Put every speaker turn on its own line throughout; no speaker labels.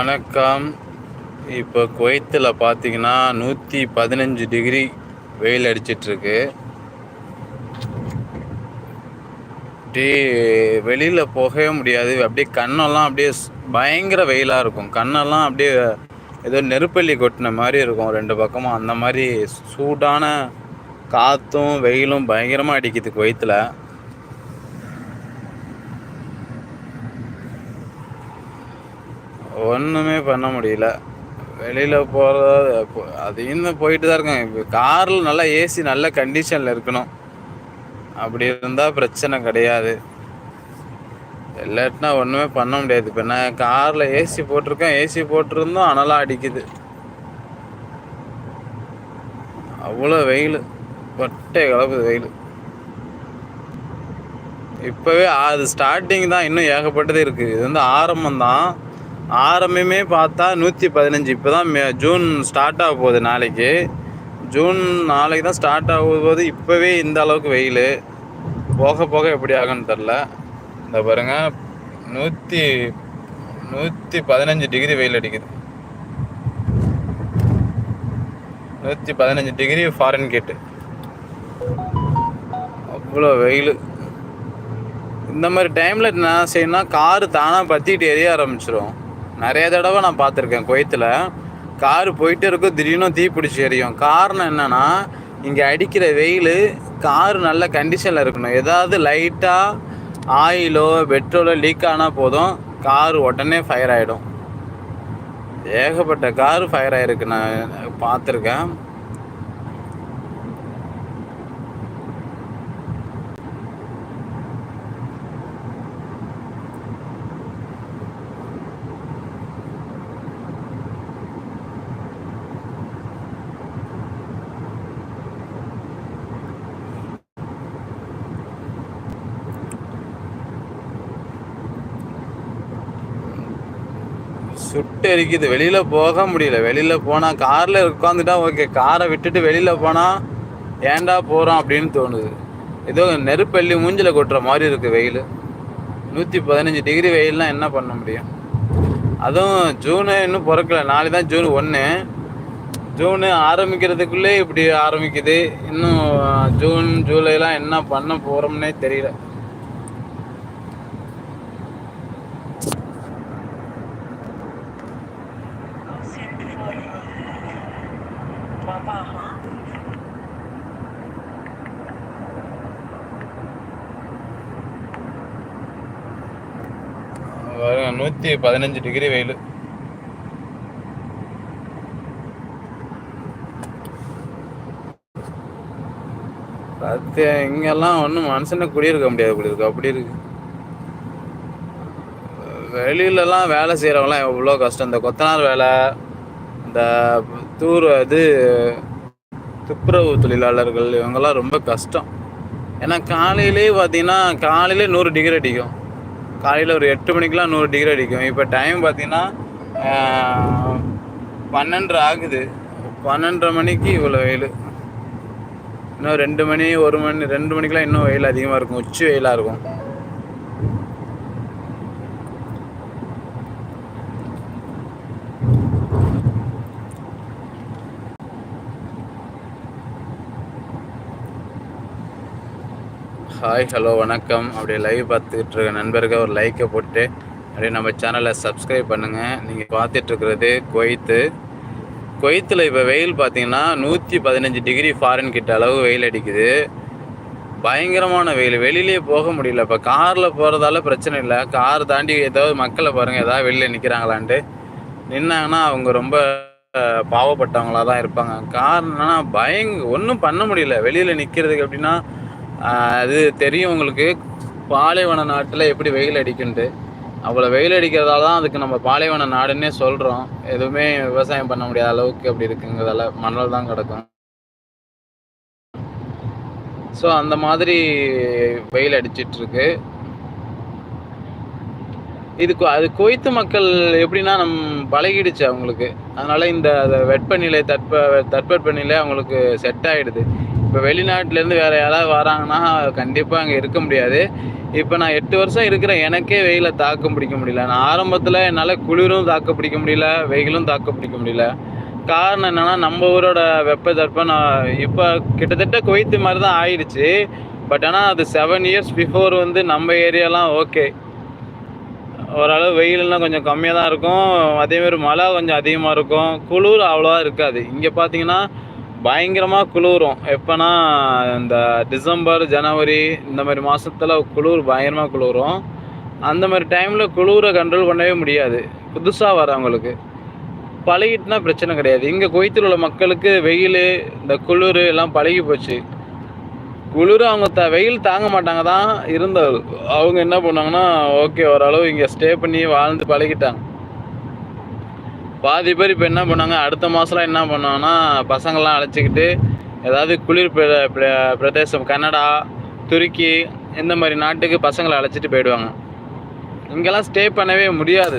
வணக்கம். இப்போ குவைத்தில் பார்த்தீங்கன்னா நூற்றி பதினஞ்சு டிகிரி வெயில் அடிச்சிட்ருக்கு. அப்படியே வெளியில் போகவே முடியாது. அப்படியே கண்ணெல்லாம் அப்படியே பயங்கர வெயிலாக இருக்கும். கண்ணெல்லாம் அப்படியே ஏதோ நெருப்பள்ளி கொட்டின மாதிரி இருக்கும் ரெண்டு பக்கமும். அந்த மாதிரி சூடான காற்றும் வெயிலும் பயங்கரமாக அடிக்குது குவைத்தில். ஒன்றுமே பண்ண முடியல. வெளியில் போகிறது அதையும் தான் போயிட்டு தான் இருக்கேன். இப்போ காரில் நல்லா ஏசி நல்ல கண்டிஷனில் இருக்கணும். அப்படி இருந்தால் பிரச்சனை கிடையாது. இல்லாட்டினா ஒன்றுமே பண்ண முடியாது. இப்போ நான் காரில் ஏசி போட்டிருக்கேன். ஏசி போட்டிருந்தோம் அனலாக அடிக்குது. அவ்வளோ வெயில். பட்டை கலப்புது வெயில். இப்போவே அது ஸ்டார்டிங் தான். இன்னும் ஏகப்பட்டது இருக்குது இது வந்து ஆரம்பம் தான் ஆரம்பமே பார்த்தா நூற்றி பதினஞ்சு. இப்போ தான் மே ஜூன் ஸ்டார்ட் ஆக போகுது நாளைக்கு. ஜூன் நாளைக்கு தான் ஸ்டார்ட் ஆக போது இப்போவே இந்த அளவுக்கு வெயில். போக போக எப்படி ஆகுன்னு தெரில இந்த பாருங்க நூற்றி நூற்றி பதினஞ்சு டிகிரி வெயில் அடிக்குது. நூற்றி பதினஞ்சு டிகிரி ஃபாரின் கேட்டு அவ்வளோ வெயில். இந்த மாதிரி டைமில் என்ன செய்யணும்னா காரு தானாக பற்றிக்கிட்டு எரிய ஆரம்பிச்சிடும் நிறைய தடவை நான் பார்த்துருக்கேன் குவைத்தில். கார் போயிட்டே இருக்கும் திடீர்னு தீ பிடிச்சி எரியும். காரணம் என்னென்னா இங்கே அடிக்கிற வெயில் கார் நல்ல கண்டிஷனில் இருக்கணும். ஏதாவது லைட்டாக ஆயிலோ பெட்ரோலோ லீக் ஆனால் போதும் கார் உடனே ஃபயர் ஆகிடும் ஏகப்பட்ட கார் ஃபயர் ஆகிருக்கு நான் பார்த்துருக்கேன் சுட்டு எரிக்குது வெளியில் போக முடியல. வெளியில் போனால் காரில் உட்காந்துட்டா ஓகே. காரை விட்டுட்டு வெளியில் போனால் ஏண்டா போகிறோம் அப்படின்னு தோணுது. ஏதோ நெருப்பள்ளி மூஞ்சில் கொட்டுற மாதிரி இருக்குது வெயில். நூற்றி பதினஞ்சு டிகிரி வெயில்லாம் என்ன பண்ண முடியும்? அதுவும் ஜூனு இன்னும் பிறக்கல. நாளை தான் ஜூன் ஒன்று ஜூனு ஆரம்பிக்கிறதுக்குள்ளே இப்படி ஆரம்பிக்குது. இன்னும் ஜூன் ஜூலைலாம் என்ன பண்ண போகிறோம்னே தெரியல. பாருங்க பதினஞ்சு டிகிரி வெயில். சத்திய இங்கெல்லாம் ஒன்றும் மனுஷனை குடியிருக்க முடியாது குடியிருக்கு அப்படி இருக்கு. வெளியிலலாம் வேலை செய்கிறவங்களாம் எவ்வளோ கஷ்டம். இந்த கொத்தனார் வேலை இந்த தூர் இது துப்புரவு தொழிலாளர்கள் இவங்கெல்லாம் ரொம்ப கஷ்டம். ஏன்னா காலையிலே பார்த்தீங்கன்னா காலையிலே நூறு டிகிரி அடிக்கும். காலையில் ஒரு எட்டு மணிக்கெலாம் நூறு டிகிரி அடிக்கும். இப்போ டைம் பார்த்தீங்கன்னா பன்னெண்டரை ஆகுது. பன்னெண்டரை மணிக்கு இவ்வளோ வெயில். இன்னும் ரெண்டு மணி ஒரு மணி ரெண்டு மணிக்கெலாம் இன்னும் வெயில் அதிகமாக இருக்கும். உச்சி வெயிலாக இருக்கும். ஹாய் ஹலோ வணக்கம். அப்படியே லைவ் பார்த்துக்கிட்டு இருக்க நண்பர்கள் ஒரு லைக்கை போட்டு அப்படியே நம்ம சேனலை சப்ஸ்கிரைப் பண்ணுங்கள் நீங்கள் பார்த்துட்ருக்கிறது கொய்த்து கொய்த்தில் இப்போ வெயில் பார்த்தீங்கன்னா நூற்றி பதினஞ்சு டிகிரி ஃபாரின் கிட்ட அளவு வெயில் அடிக்குது. பயங்கரமான வெயில். வெளியிலேயே போக முடியல. இப்போ காரில் போகிறதால பிரச்சனை இல்லை. கார் தாண்டி ஏதாவது மக்களை பாருங்கள் ஏதாவது வெளியில் நிற்கிறாங்களான்ட்டு நின்னாங்கன்னா அவங்க ரொம்ப பாவப்பட்டவங்களாக பாவப்பட்டவங்களா தான் இருப்பாங்க. காரணம் பயங்க ஒன்றும் பண்ண முடியல. வெளியில் நிற்கிறதுக்கு எப்படின்னா அது தெரியும் உங்களுக்கு. பாலைவன நாட்டில் எப்படி வெயில் அடிக்குன்ட்டு. அவ்வளோ வெயில் அடிக்கிறதால தான் அதுக்கு நம்ம பாலைவன நாடுன்னே சொல்கிறோம் எதுவுமே விவசாயம் பண்ண முடியாத அளவுக்கு அப்படி இருக்குங்கிறதால மணல் தான் கிடக்கும். ஸோ அந்த மாதிரி வெயில் அடிச்சிட்ருக்கு. இதுக்கு இது அது கொய்த்து மக்கள் எப்படின்னா நம் பழகிடுச்சு அவங்களுக்கு. அதனால் இந்த வெப்பநிலை தட்ப தட்பவெப்பநிலை அவங்களுக்கு செட் ஆகிடுது இப்போ வெளிநாட்டிலேருந்து வேறு யாராவது வராங்கன்னா கண்டிப்பாக அங்கே இருக்க முடியாது. இப்போ நான் எட்டு வருஷம் இருக்கிற எனக்கே வெயிலை தாக்கு பிடிக்க முடியல. நான் ஆரம்பத்தில் என்னால் குளிரும் தாக்க பிடிக்க முடியல வெயிலும் தாக்க பிடிக்க முடியல. காரணம் என்னன்னா நம்ம ஊரோட வெப்ப நான் இப்போ கிட்டத்தட்ட குவைத்து மாதிரி தான் ஆயிடுச்சு. பட் ஆனால் அது செவன் இயர்ஸ் பிஃபோர் வந்து நம்ம ஏரியாலாம் ஓகே ஓரளவு வெயிலெலாம் கொஞ்சம் கம்மியாக தான் இருக்கும் அதேமாதிரி மழை கொஞ்சம் அதிகமாக இருக்கும். குளிர் அவ்வளோவா இருக்காது. இங்கே பார்த்தீங்கன்னா பயங்கரமாக குளிரும். எப்போனா இந்த டிசம்பர் ஜனவரி இந்த மாதிரி மாதத்தில் குளிர் பயங்கரமாக குளிரும். அந்த மாதிரி டைமில் குளிரை கண்ட்ரோல் பண்ணவே முடியாது. புதுசாக வரவங்களுக்கு பழகிட்டுனா பிரச்சனை கிடையாது. இங்கே கொய்த்தில் உள்ள மக்களுக்கு வெயில் இந்த குளிர் எல்லாம் பழகி போச்சு. குளிர் அவங்க த வெயில் தாங்க மாட்டாங்க தான் இருந்தால் அவங்க என்ன பண்ணாங்கன்னா ஓகே ஓரளவு இங்கே ஸ்டே பண்ணி வாழ்ந்து பழகிட்டாங்க. பாதி பேர் இப்போ என்ன பண்ணாங்க? அடுத்த மாதம்லாம் என்ன பண்ணாங்கன்னா பசங்கள்லாம் அழைச்சிக்கிட்டு ஏதாவது குளிர் பிர- பிரதேசம் கனடா துருக்கி இந்த மாதிரி நாட்டுக்கு பசங்களை அழைச்சிட்டு போயிடுவாங்க. இங்கெல்லாம் ஸ்டே பண்ணவே முடியாது.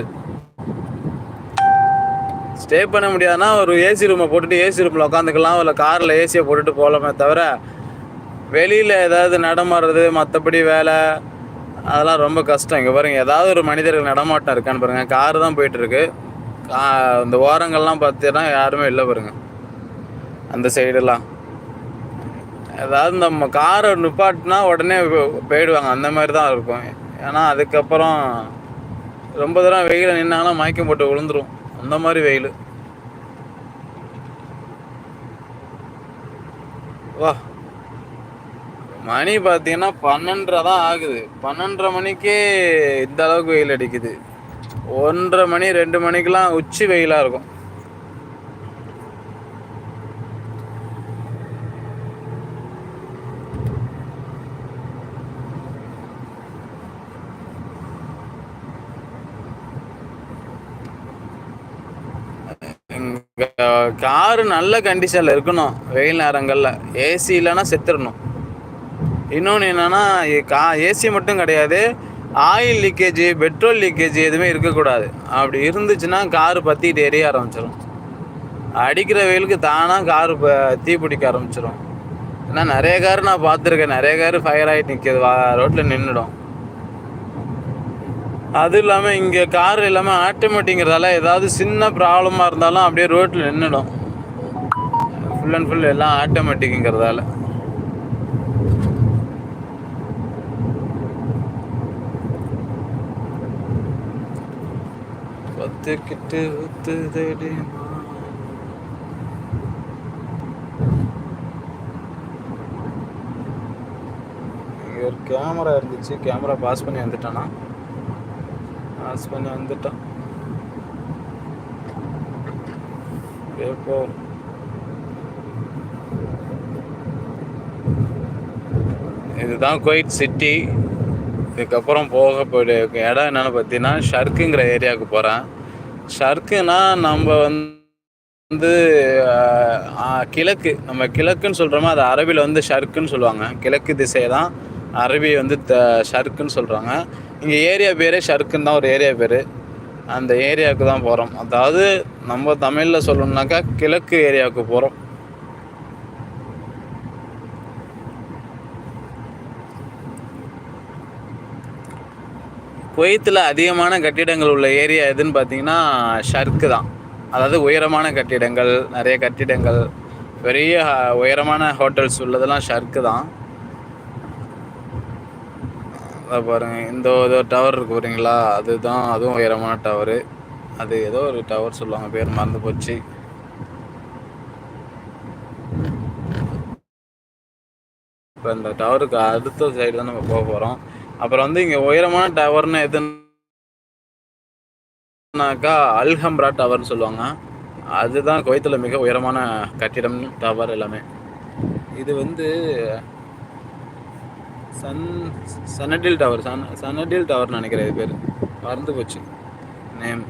ஸ்டே பண்ண முடியாதுன்னா ஒரு ஏசி ரூமை போட்டுட்டு ஏசி ரூமில் உட்காந்துக்கலாம். இல்லை காரில் ஏசியை போட்டுட்டு போகலாமே தவிர வெளியில் ஏதாவது நடமாடுறது மற்றபடி வேலை அதெல்லாம் ரொம்ப கஷ்டம். இங்கே பாருங்க ஏதாவது ஒரு மனிதர்கள் நடமாட்டம் இருக்கான்னு பாருங்கள் கார் தான் போயிட்டுருக்கு அந்த கா இந்த ஓரங்கள்லாம் பார்த்தீங்கன்னா யாருமே இல்லை பாருங்க. அந்த சைடெல்லாம் ஏதாவது நம்ம காரை நிப்பாட்டினா உடனே போயிடுவாங்க. அந்த மாதிரி தான் இருக்கும். ஏன்னா அதுக்கப்புறம் ரொம்ப தூரம் வெயில் நின்னாங்கன்னா மயக்கம் போட்டு விழுந்துரும். அந்த மாதிரி வெயில். வா. மணி பார்த்தீங்கன்னா பன்னெண்டரை தான் ஆகுது. பன்னெண்டரை மணிக்கே இந்த அளவுக்கு வெயில் அடிக்குது. ஒன்றரை மணி ரெண்டு மணிக்கெல்லாம் உச்சி வெயிலாக இருக்கும். காரு நல்ல கண்டிஷனில் இருக்கணும் வெயில் நேரங்களில். ஏசி இல்லைன்னா செத்துடணும் இன்னொன்று என்னன்னா கா ஏசி மட்டும் கிடையாது. ஆயில் லீக்கேஜ் பெட்ரோல் லீக்கேஜ் எதுவுமே இருக்கக்கூடாது. அப்படி இருந்துச்சுன்னா காரு பற்றிட்டு எரிய ஆரம்பிச்சிடும் அடிக்கிற வெயிலுக்கு தானாக காரு ப தீ பிடிக்க ஆரம்பிச்சிடும் ஏன்னா நிறைய கார் நான் பார்த்துருக்கேன். நிறைய கார் ஃபயர் ஆகிட்டு நிற்கிது வா ரோட்டில் நின்றுடும் அது இல்லாமல் இங்கே கார் இல்லாமல் ஆட்டோமேட்டிங்கிறதால ஏதாவது சின்ன ப்ராப்ளமாக இருந்தாலும் அப்படியே ரோட்டில் நின்றுடும் ஃபுல் அண்ட் ஃபுல் எல்லாம் ஆட்டோமேட்டிக்குங்கிறதால. பத்துக்கிட்டு ஊத்துதடி ஒரு கேமரா இருந்துச்சு. கேமரா பாஸ் பண்ணி வந்துட்டானா? பாஸ் பண்ணி வந்துட்டான். அப்படியே இதுதான் குவைட் சிட்டி இதுக்கப்புறம் போக போய்ட்டு இடம் என்னென்னு பார்த்தீங்கன்னா ஷர்க்குங்கிற ஏரியாவுக்கு போகிறேன் ஷர்க்குனா நம்ம வந்து கிழக்கு. நம்ம கிழக்குன்னு சொல்கிறோமோ அது அரபியில் வந்து ஷர்க்குன்னு சொல்லுவாங்க. கிழக்கு திசை தான் அரபி வந்து த ஷர்க்குன்னு சொல்கிறாங்க இங்கே ஏரியா பேரே ஷர்க்குன்னு தான் ஒரு ஏரியா பேர். அந்த ஏரியாவுக்கு தான் போகிறோம் அதாவது நம்ம தமிழில் சொல்லணும்னாக்கா கிழக்கு ஏரியாவுக்கு போகிறோம் குவைத்தில் அதிகமான கட்டிடங்கள் உள்ள ஏரியா எதுன்னு பார்த்தீங்கன்னா ஷர்க்கு தான். அதாவது உயரமான கட்டிடங்கள் நிறைய கட்டிடங்கள் பெரிய உயரமான ஹோட்டல்ஸ் உள்ளதெல்லாம் ஷர்க்கு தான். அதை பாருங்க இந்த ஏதோ டவர் இருக்கு பாருங்களா அதுதான் அதுவும் உயரமான டவரு அது ஏதோ ஒரு டவர் சொல்லுவாங்க பேர் மறந்து போச்சு. இப்போ இந்த டவருக்கு அடுத்த சைடு தான் நம்ம போக போகிறோம் அப்புறம் வந்து இங்கே உயரமான டவர்னு எதுனாக்கா அல்ஹம்ரா டவர்னு சொல்லுவாங்க. அதுதான் குவைத்தில் மிக உயரமான கட்டிடம் டவர் எல்லாமே. இது வந்து சன் சனடில் டவர் சன் சனடில் டவர்னு நினைக்கிறேன் இது பேர். மறந்து போச்சு. நேம்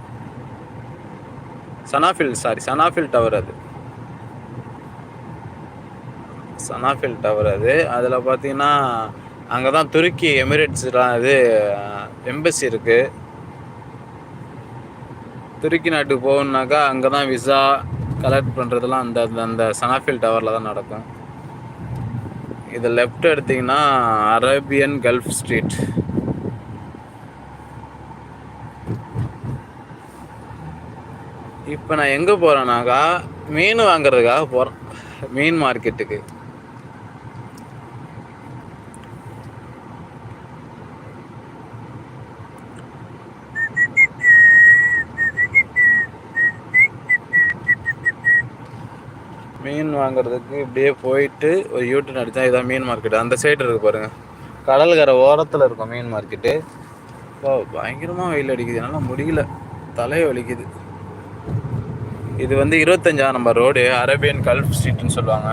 சனாஃபில் சாரி சனாஃபில் டவர் அது. சனாஃபில் டவர் அது. அதில் பார்த்தீங்கன்னா அங்கே தான் துருக்கி எமிரேட்ஸ்லாம் இது எம்பசி இருக்குது துருக்கி நாட்டுக்கு போகணுன்னாக்கா அங்கே தான் விசா கலெக்ட் பண்ணுறதுலாம் அந்த அந்த சனாஃபில் டவரில் தான் நடக்கும். இது லெஃப்ட் எடுத்திங்கன்னா அரேபியன் கல்ஃப் ஸ்ட்ரீட் இப்போ நான் எங்கே போகிறேன்னாக்கா மீன் வாங்குறதுக்காக போகிறேன் மீன் மார்க்கெட்டுக்கு மீன் வாங்குறதுக்கு இப்படியே போயிட்டு ஒரு யூட்டன் அடித்தா இதான் மீன் மார்க்கெட் அந்த சைடு இருக்கு பாருங்க. கடல்கரை ஓரத்தில் இருக்கும் மீன் மார்க்கெட்டு இப்போ பயங்கரமாக வெயில் அடிக்குது. என்னால் முடியல. தலையை வலிக்குது. இது வந்து இருபத்தஞ்சாம் நம்பர் ரோடு அரேபியன் கல்ஃப் ஸ்ட்ரீட்னு சொல்லுவாங்க.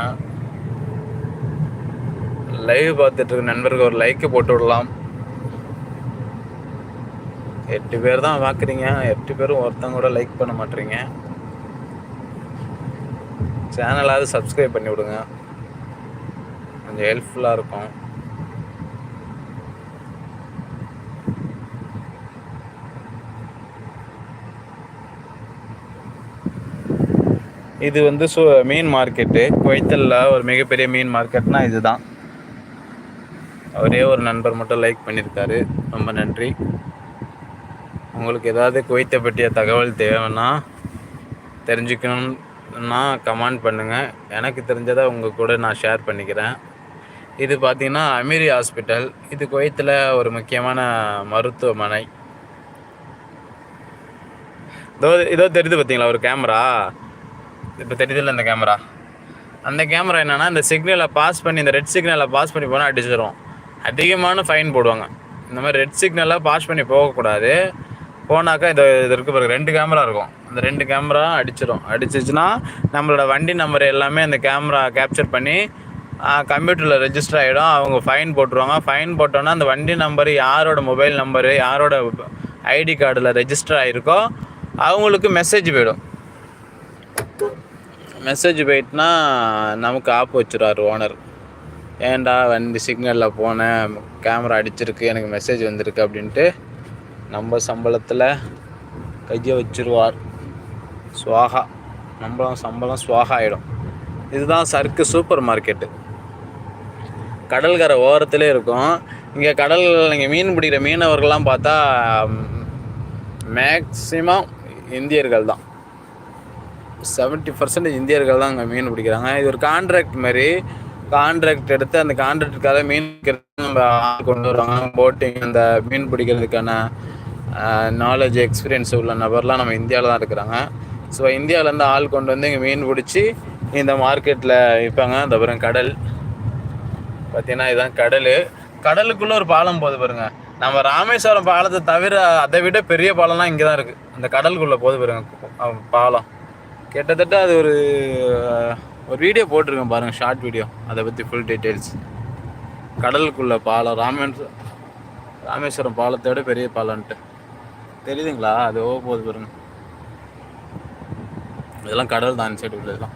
லைவ் பார்த்துட்டு இருக்க நண்பருக்கு ஒரு லைக்கு போட்டு விடலாம். எட்டு பேர் தான் பார்க்குறீங்க. எட்டு பேரும் ஒருத்தங்க கூட லைக் பண்ண மாட்டீங்க. சேனலாவது சப்ஸ்கிரைப் பண்ணி விடுங்க. கொஞ்சம் ஹெல்ப்ஃபுல்லாக இருக்கும். இது வந்து சு மீன் மார்க்கெட்டு குவைத்தலில் ஒரு மிகப்பெரிய மீன் மார்க்கெட்னா இதுதான். ஒரே ஒரு நண்பர் மட்டும் லைக் பண்ணியிருக்காரு ரொம்ப நன்றி. உங்களுக்கு ஏதாவது குவைத்தை பற்றிய தகவல் தேவைன்னா நான் கமெண்ட் பண்ணுங்கள் எனக்கு தெரிஞ்சதை உங்கள் கூட நான் ஷேர் பண்ணிக்கிறேன். இது பார்த்தீங்கன்னா அமீரி ஹாஸ்பிட்டல் இது குவைத்தில் ஒரு முக்கியமான மருத்துவமனை. இதோ இதோ தெரியுது பார்த்தீங்களா ஒரு கேமரா இப்போ தெரியுதுல்ல இந்த கேமரா அந்த கேமரா என்னென்னா இந்த சிக்னலை பாஸ் பண்ணி இந்த ரெட் சிக்னலை பாஸ் பண்ணி போனால் அடிச்சிடும் அதிகமான ஃபைன் போடுவாங்க. இந்த மாதிரி ரெட் சிக்னலாக பாஸ் பண்ணி போகக்கூடாது. போனாக்கா இது இது இருக்கு பாருங்க ரெண்டு கேமரா இருக்கும். அந்த ரெண்டு கேமரா அடிச்சிடும் அடிச்சிச்சுன்னா நம்மளோட வண்டி நம்பர் எல்லாமே அந்த கேமரா கேப்சர் பண்ணி கம்ப்யூட்டரில் ரெஜிஸ்டர் ஆகிடும் அவங்க ஃபைன் போட்டுருவாங்க. ஃபைன் போட்டோன்னா அந்த வண்டி நம்பர் யாரோட மொபைல் நம்பரு யாரோட ஐடி கார்டில் ரெஜிஸ்டர் ஆகிருக்கோ அவங்களுக்கு மெசேஜ் போயிடும். மெசேஜ் போயிட்டுனா நமக்கு ஆப் வச்சுருவார் ஓனர் ஏன்டா வண்டி சிக்னலில் போனேன் கேமரா அடிச்சிருக்கு. எனக்கு மெசேஜ் வந்திருக்கு. அப்படின்ட்டு நம்ம சம்பளத்தில் கையை வச்சிருவார். சுவாகா. நம்மளும் சம்பளம் சுவாகா ஆகிடும் இதுதான் சர்க்கு சூப்பர் மார்க்கெட்டு கடல்கரை ஓரத்திலே இருக்கும். இங்கே கடல் இங்கே மீன் பிடிக்கிற மீனவர்கள்லாம் பார்த்தா மேக்சிமம் இந்தியர்கள் தான். செவன்ட்டி பர்சன்டேஜ் இந்தியர்கள் தான் அங்கே மீன் பிடிக்கிறாங்க. இது ஒரு கான்ட்ராக்ட் மாதிரி கான்ட்ராக்ட் எடுத்து அந்த கான்ட்ராக்டுக்காக மீன் நம்ம கொண்டு வருவாங்க. போட்டிங் அந்த மீன் பிடிக்கிறதுக்கான நாலேஜ் எக்ஸ்பீரியன்ஸ் உள்ள நபர்லாம் நம்ம இந்தியாவில் தான் இருக்கிறாங்க. ஸோ இந்தியாவிலேருந்து ஆள் கொண்டு வந்து இங்கே மீன் பிடிச்சி இந்த மார்க்கெட்டில் விற்பாங்க அந்த அப்புறம் கடல். பார்த்தீங்கன்னா இதுதான் கடல். கடலுக்குள்ளே ஒரு பாலம் போகுது பாருங்க. நம்ம ராமேஸ்வரம் பாலத்தை தவிர அதை விட பெரிய பாலம்லாம் இங்கே தான் இருக்குது அந்த கடலுக்குள்ளே போகுது பாருங்க பாலம். கிட்டத்தட்ட அது ஒரு ஒரு வீடியோ போட்டிருக்கேன் பாருங்கள் ஷார்ட் வீடியோ அதை பற்றி ஃபுல் டீட்டெயில்ஸ் கடலுக்குள்ளே பாலம் ராமேஸ்வரம் ராமேஸ்வரம் பாலத்தை விட பெரிய பாலம்ன்ட்டு. தெரியுதுங்களா? அது ஓ போகுது பாருங்க. இதெல்லாம் கடல் தான் சைடு உள்ளதெல்லாம்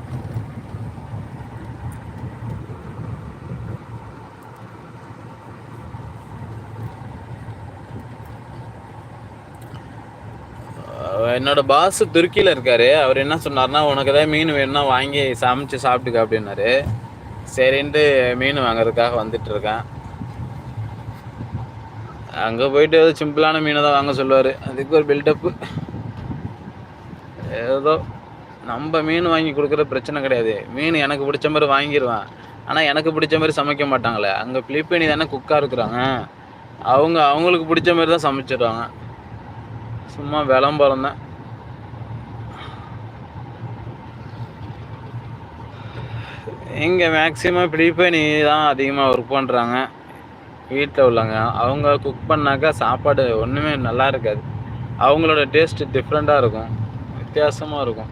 என்னோட பாஸ் துருக்கியில் இருக்காரு. அவர் என்ன சொன்னார்னா உனக்கு ஏதாவது மீன் வேணும்னா வாங்கி சமைச்சு சாப்பிட்டுக்க அப்படின்னாரு. சரின்ட்டு மீன் வாங்குறதுக்காக வந்துட்டு இருக்கேன். அங்கே போயிட்டு ஏதோ சிம்பிளான மீனை தான் வாங்க சொல்லுவார். அதுக்கு ஒரு பில்டப்பு ஏதோ நம்ம மீன் வாங்கி கொடுக்குற பிரச்சனை கிடையாது. மீன் எனக்கு பிடிச்ச மாதிரி வாங்கிடுவேன் ஆனால் எனக்கு பிடிச்ச மாதிரி சமைக்க மாட்டாங்களே. அங்கே பிலிப்பைனி தானே குக்காக இருக்கிறாங்க. அவங்க அவங்களுக்கு பிடிச்ச மாதிரி தான் சமைச்சிடுவாங்க சும்மா விளம்பரம் தான். இங்கே மேக்ஸிமம் பிலிப்பைனி தான் அதிகமாக ஒர்க் பண்ணுறாங்க வீட்டில் உள்ளவங்க அவங்க குக் பண்ணாக்கா சாப்பாடு ஒன்றுமே நல்லா இருக்காது. அவங்களோட டேஸ்ட் டிஃப்ரெண்ட்டாக இருக்கும். வித்தியாசமாக இருக்கும்.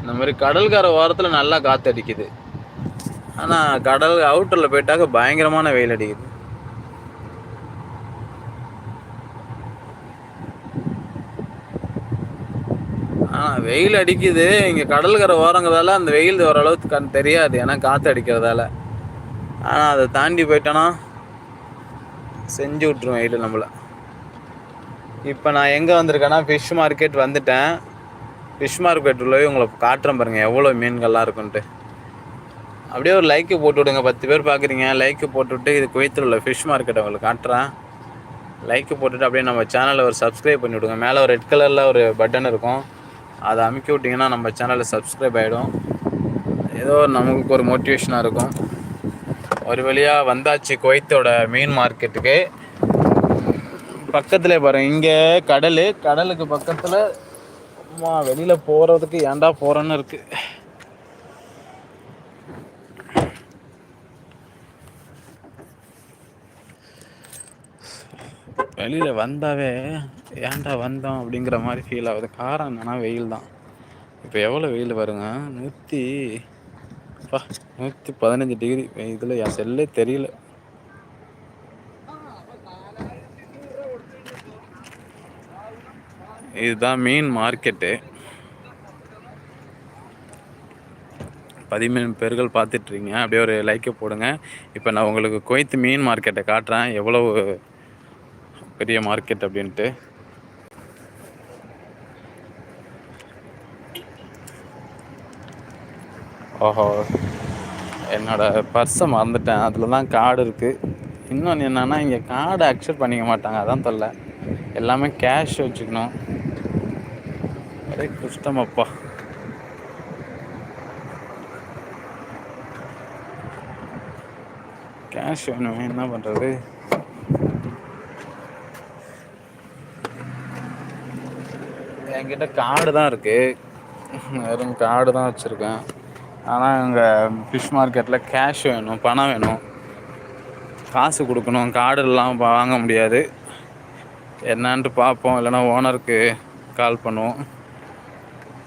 இந்த மாதிரி கடல்கரை ஓரத்தில் நல்லா காற்று அடிக்குது. ஆனால் கடல் அவுட்டரில் போயிட்டாக்க பயங்கரமான வெயில் அடிக்குது. ஆனால் வெயில் அடிக்குது. இங்கே கடல்கரை ஓரங்கிறதால அந்த வெயில் ஓரளவுக்கு கண் தெரியாது. ஏன்னா காற்று அடிக்கிறதால. ஆனால் அதை தாண்டி போயிட்டோன்னா செஞ்சு விட்ருவேன் வெயில் நம்மளை. இப்போ நான் எங்கே வந்திருக்கேன்னா ஃபிஷ் மார்க்கெட் வந்துட்டேன். ஃபிஷ் மார்க்கெட் உள்ளவே உங்களை காட்டுறேன் பாருங்கள் எவ்வளோ மீன்கள்லாம் இருக்குன்ட்டு. அப்படியே ஒரு லைக்கு போட்டு விடுங்க பத்து பேர் பார்க்குறீங்க லைக்கு போட்டுவிட்டு இது குவைத்தில் உள்ள ஃபிஷ் மார்க்கெட் உங்களுக்கு காட்டுறேன். லைக்கு போட்டுவிட்டு அப்படியே நம்ம சேனலை ஒரு சப்ஸ்கிரைப் பண்ணி விடுங்க. மேலே ஒரு ரெட் கலரில் ஒரு பட்டன் இருக்கும். அதை அமுக்கி விட்டிங்கன்னா நம்ம சேனலில் சப்ஸ்கிரைப் ஆகிடும் ஏதோ நமக்கு ஒரு மோட்டிவேஷனாக இருக்கும். ஒரு வழியாக வந்தாச்சு குவைத்தோட மீன் மார்க்கெட்டுக்கு. பக்கத்தில் பாருங்கள் இங்கே கடல் கடலுக்கு பக்கத்தில் அம்மா வெளியில் போகிறதுக்கு ஏன்டா போகிறோன்னு இருக்குது வெளியில் வந்தாவே ஏன்டா வந்தோம் அப்படிங்கிற மாதிரி ஃபீல் ஆகுது. காரம் என்னன்னா வெயில் தான். இப்போ எவ்வளோ வெயில் பாருங்க? நூற்றி அப்பா நூற்றி பதினஞ்சு டிகிரி இதில் என் செல்லே தெரியல. இதுதான் மீன் மார்க்கெட்டு பதிமூணு பேர்கள் பார்த்துட்ருக்கீங்க. அப்படியே ஒரு லைக்கை போடுங்க. இப்போ நான் உங்களுக்கு குவைத்து மீன் மார்க்கெட்டை காட்டுறேன். எவ்வளவு பெரிய மார்க்கெட் அப்படின்ட்டு. ஓஹோ. என்னோடய பர்ஸை மறந்துட்டேன். அதில் தான் கார்டு இருக்குது இன்னொன்று என்னென்னா இங்கே கார்டு அக்செப்ட் பண்ணிக்க மாட்டாங்க. அதான் தொல்லை. எல்லாமே கேஷ் வச்சுக்கணும். ஒரே கஷ்டமப்பா. கேஷ் வேணுமே என்ன பண்ணுறது என்கிட்ட கார்டு தான் இருக்குது வெறும் கார்டு தான் வச்சுருக்கேன். ஆனால் இங்கே ஃபிஷ் மார்க்கெட்டில் கேஷ் வேணும் பணம் வேணும். காசு கொடுக்கணும் கார்டுலாம் வாங்க முடியாது. என்னான்ட்டு பார்ப்போம். இல்லைன்னா ஓனருக்கு கால் பண்ணுவோம்.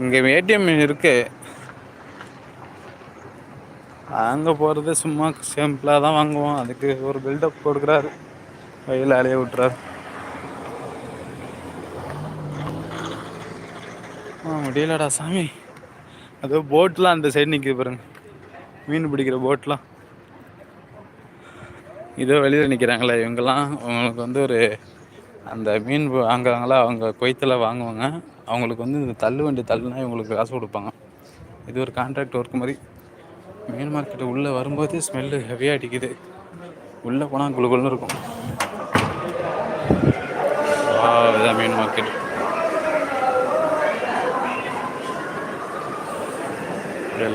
இங்கே ஏடிஎம் இருக்குது அங்கே போகிறது சும்மா சிம்பிளாக தான் வாங்குவோம். அதுக்கு ஒரு பில்டப் கொடுக்குறாரு. வெயில் அலைய விட்டுறாரு. ஆ முடியலடா சாமி. அதோ போட்லாம் அந்த சைடு நிற்கிது பாருங்க. மீன் பிடிக்கிற போட்லாம் இதோ வெளியில் நிற்கிறாங்களே இவங்கெல்லாம். அவங்களுக்கு வந்து ஒரு அந்த மீன் வாங்குறாங்களா அவங்க கொய்த்தில் வாங்குவாங்க. அவங்களுக்கு வந்து இந்த தள்ளு வண்டி தள்ளுனா இவங்களுக்கு காசு கொடுப்பாங்க. இது ஒரு கான்ட்ராக்ட் ஒர்க் மாதிரி. மீன் மார்க்கெட்டு உள்ளே வரும்போது ஸ்மெல்லு ஹெவியாக அடிக்குது. உள்ளே போனால் குளுகுள்னு இருக்கும். இதுதான் மீன் மார்க்கெட்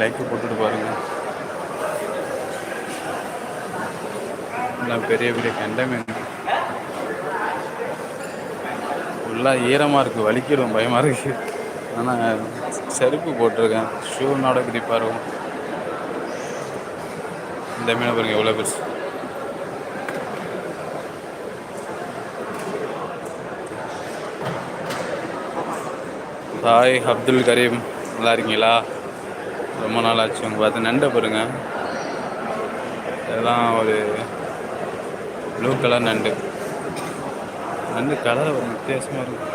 லைக்கு போட்டுட்டு பாருங்கள் எல்லாம் பெரிய பெரிய கெண்டை மீன் ஃபுல்லாக ஈரமாக இருக்குது வலிக்கிடும் பயமாக இருக்குது ஆனால் செருப்பு போட்டிருக்கேன். ஷூனோட கிரிப்பாக இருக்கும் இந்த மீனை பாருங்க எவ்வளோ பெருசு. தாய் அப்துல் கரீம் நல்லா இருக்கீங்களா? ரொம்ப நாள் ஆச்சு உங்க பார்த்து நண்டை பாருங்க. இதெல்லாம் ஒரு ப்ளூ கலர் நண்டு. நண்டு கலர் ஒரு வித்தியாசமாக இருக்கும்?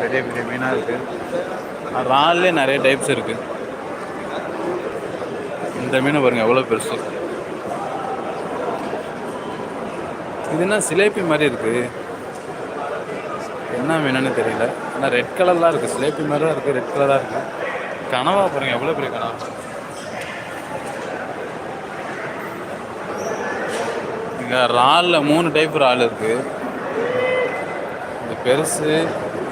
பெரிய பெரிய மீனாக இருக்குது இறால்லே நிறைய டைப்ஸ் இருக்குது இந்த மீனை பாருங்க எவ்வளோ பெருசு. இது என்ன சிலேபி மாதிரி இருக்கு? என்ன மீனுன்னு தெரியல. ஆனால் ரெட் கலர்லாம் இருக்குது சிலேபி மாதிரி தான் இருக்குது ரெட் கலராக இருக்குது கனவா பாருங்க எவ்வளோ பெரிய கனவா. இங்கே இறாலில் மூணு டைப் இறால் இருக்குது இது பெருசு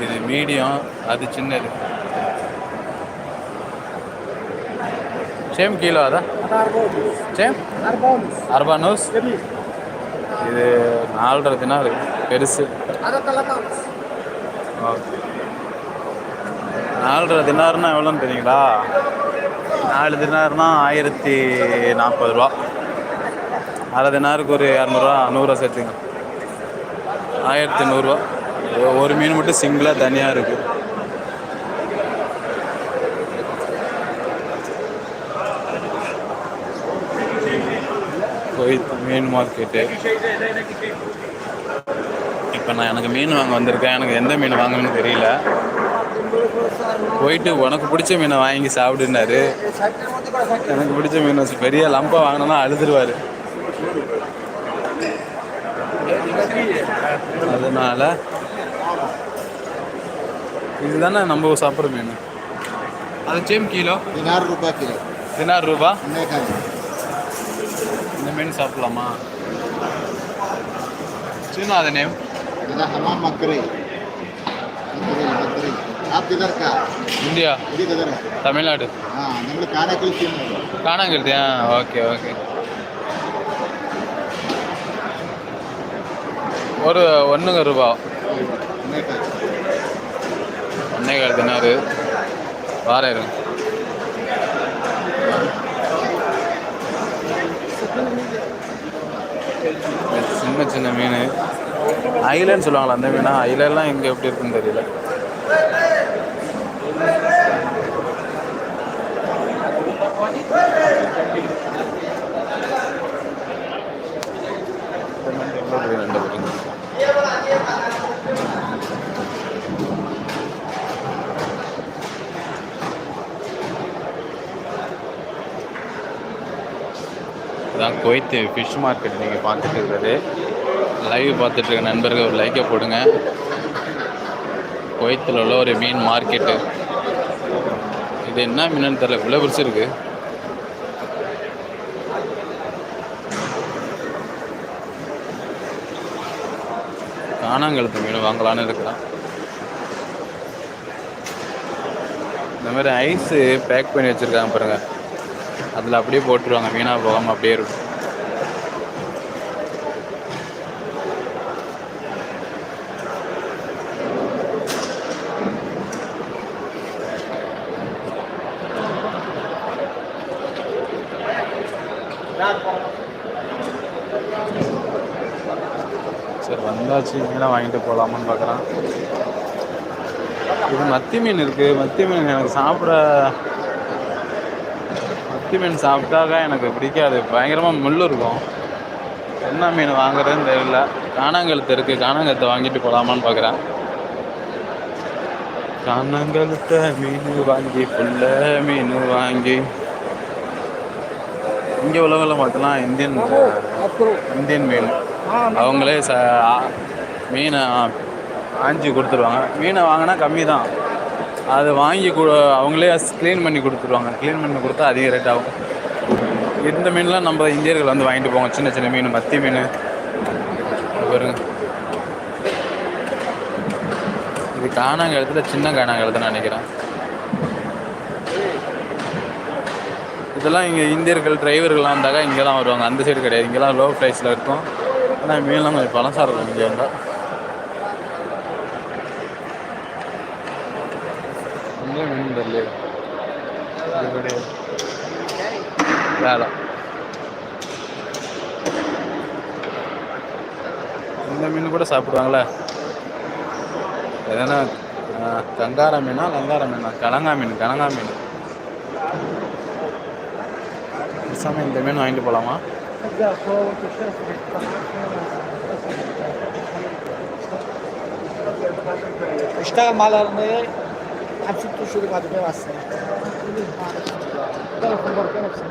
இது மீடியம் அது சின்னது. சேம் கிலோ அதா சேம் அர்பானூஸ் இது நாலரை தினார் பெருசு ஓகே. நாலரை தினார்னா எவ்வளோன்னு தெரியுங்களா நாலு தினார்னா ஆயிரத்தி நாற்பது ரூபா அரை தினாருக்கு ஒரு இரநூறுவா நூறுரூவா சேர்த்துங்க ஆயிரத்தி நூறுரூவா ஒரு மீன் மட்டும் சிங்கிளாக தனியாக இருக்குது கோயில் மீன் மார்க்கெட்டு. இப்போ நான் எனக்கு மீன் வாங்க வந்திருக்கேன். எனக்கு எந்த மீன் வாங்கணும்னு தெரியல. போயிட்டு உனக்கு பிடிச்ச மீனை வாங்கி சாப்பிடுனாரு எனக்கு பிடிச்ச மீன் வச்சு பெரிய லம்பா வாங்கினா அழுதுருவாரு. அதனால இதுதானே நம்ம சாப்பிட்ற மீன்? அது சேம் கிலோ தினார் ரூபா
கிலோ தினார்
ரூபா? மென் சாப்பிடலாமா? சீனா அது நேம்
ஹமாம் மக்கரை
இந்தியா. தமிழ்நாடு. காணாங்கிருத்தி ஆ ஓகே ஓகே. ஒரு ஒன்று ரூபா. ஒன்னே கால். தினாரு வாரம் சின்ன சின்ன மீன். ஐலன்னு சொல்லுவாங்களா அந்த மீனா? ஐலெல்லாம் இங்கே எப்படி இருக்குன்னு தெரியல. ரெண்டு இதான் குவைத்து ஃபிஷ் மார்க்கெட் நீங்கள் பார்த்துட்டு இருக்கிறது லைவ் பார்த்துட்டு இருக்க நண்பர்கள் ஒரு லைக்கை போடுங்க. குவைத்தில் உள்ள ஒரு மீன் மார்க்கெட்டு இது என்ன மீனுன்னு தெரியல இவ்வளோ பிடிச்சிருக்கு காணாங்கழுத்து மீன் வாங்கலான்னு இருக்கிறான் இந்த மாதிரி ஐஸு பேக் பண்ணி வச்சுருக்காங்க பாருங்கள் அதில் அப்படியே போட்டுருவாங்க வீணாக போகாமல் அப்படியே இருக்கும். சரி வந்தாச்சு மீனாக வாங்கிட்டு போகலாமான்னு பார்க்குறான். இது மத்தி மீன் இருக்குது மத்தி மீன் எனக்கு சாப்பிட மத்தி மீன் சாப்பிட்டாக்கா எனக்கு பிடிக்காது. பயங்கரமாக முள் இருக்கும். என்ன மீன் வாங்குறதுன்னு தெரியல. காணாங்கழுத்து இருக்குது காணாங்கழுத்தை வாங்கிட்டு போகலாமான்னு பார்க்குறேன் காணாங்கழுத்த மீன் வாங்கி புள்ள மீன் வாங்கி. இங்கே உலகில் பார்த்தலாம் இந்தியன் இந்தியன் மீன். அவங்களே ச மீனை ஆஞ்சி கொடுத்துருவாங்க. மீனை வாங்கினா கம்மி தான் அதை வாங்கி கு அவங்களே க்ளீன் பண்ணி கொடுத்துருவாங்க. க்ளீன் பண்ணி கொடுத்தா அதிக ரேட் ஆகும். இந்த மீன்லாம் நம்ம இந்தியர்கள் வந்து வாங்கிட்டு போவாங்க? சின்ன சின்ன மீன் மத்தி மீன். இது பாருங்க. இது காணாங்கழுத்துல சின்ன காணாங்கழுத்துன்னு நினைக்கிறேன். இதெல்லாம் இங்கே இந்தியர்கள் டிரைவர்கள்லாம் இருந்தாக்கா இங்கே தான் வருவாங்க. அந்த சைடு கிடையாது. இங்கெல்லாம் லோ ப்ரைஸில் இருக்கும். ஆனால் மீன்லாம் கொஞ்சம் பழசாக இருக்கும் இங்கே இருந்தால் ఉండదు రాలా இந்த மீன் கூட சாப்பிடுவாங்களே? எதனா கங்கார மீனா லங்கார மீனா? கலங்கா மீன் கலங்கா மீன். பேசாமல் இந்த மீன் வாங்கிட்டு போகலாமா
இஷ்டகமால இருந்தது absolut şöyle bir adım yavaşsın. Ben okumda okuyamazsın.